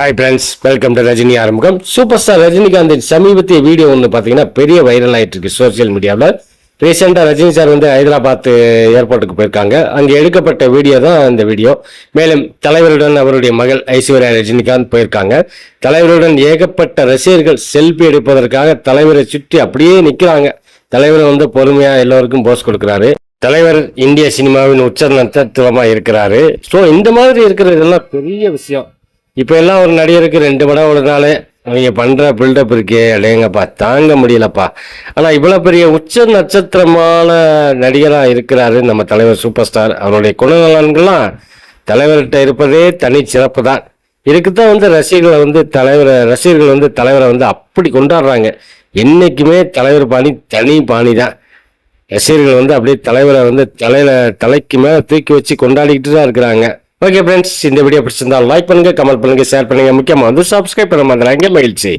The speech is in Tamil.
Hi friends welcome to Rajini ஆரம்பம் சூப்பர் ஸ்டார் ரஜினிகாந்தின் சமீபத்திய வீடியோ ஒன்று பார்த்தீங்கன்னா பெரிய வைரல் ஆகிட்டு இருக்கு சோஷியல் மீடியாவில் ரீசெண்டாக ரஜினி சார் வந்து ஹைதராபாத் ஏர்போர்ட்டுக்கு போயிருக்காங்க. அங்கே எடுக்கப்பட்ட வீடியோ தான் இந்த வீடியோ. மேலும் தலைவருடன் அவருடைய மகள் ஐஸ்வர்யா ரஜினிகாந்த் போயிருக்காங்க. தலைவருடன் ஏகப்பட்ட ரசிகர்கள் செல்ஃபி எடுப்பதற்காக தலைவரை சுற்றி அப்படியே நிற்கிறாங்க தலைவர் வந்து பொறுமையாக எல்லோருக்கும் போஸ் கொடுக்குறாரு. தலைவர் இந்திய சினிமாவின் உச்ச நட்சத்திரமாக இருக்கிறாரு. ஸோ இந்த மாதிரி இருக்கிறதெல்லாம் பெரிய விஷயம். இப்போ எல்லாம் ஒரு நடிகருக்கு ரெண்டு படம் ஒரு நாள் அவங்க பண்ணுற பில்டப் இருக்கே அடையங்கப்பா தாங்க முடியலப்பா. ஆனால் இவ்வளோ பெரிய உச்ச நட்சத்திரமான நடிகராக இருக்கிறாரு நம்ம தலைவர் சூப்பர் ஸ்டார். அவருடைய குணநலன்கள்லாம் தலைவர்கிட்ட இருப்பதே தனி சிறப்பு தான் இதுக்கு தான் வந்து ரசிகர்களை வந்து தலைவரை ரசிகர்கள் வந்து தலைவரை வந்து அப்படி கொண்டாடுறாங்க. என்றைக்குமே தலைவர் பாணி தனி பாணி தான் ரசிகர்கள் வந்து அப்படியே தலைவரை வந்து தலையில் தலைக்கு மேலே தூக்கி வச்சு கொண்டாடிக்கிட்டு தான் இருக்கிறாங்க. ஓகே ஃப்ரெண்ட்ஸ் இந்த வீடியோ பிடிச்சிருந்தா லைக் பண்ணுங்க கமெண்ட் பண்ணுங்க ஷேர் பண்ணுங்க. முக்கியமாக வந்து சப்ஸ்கிரைப் பண்ண மாதிரி மகிழ்ச்சி.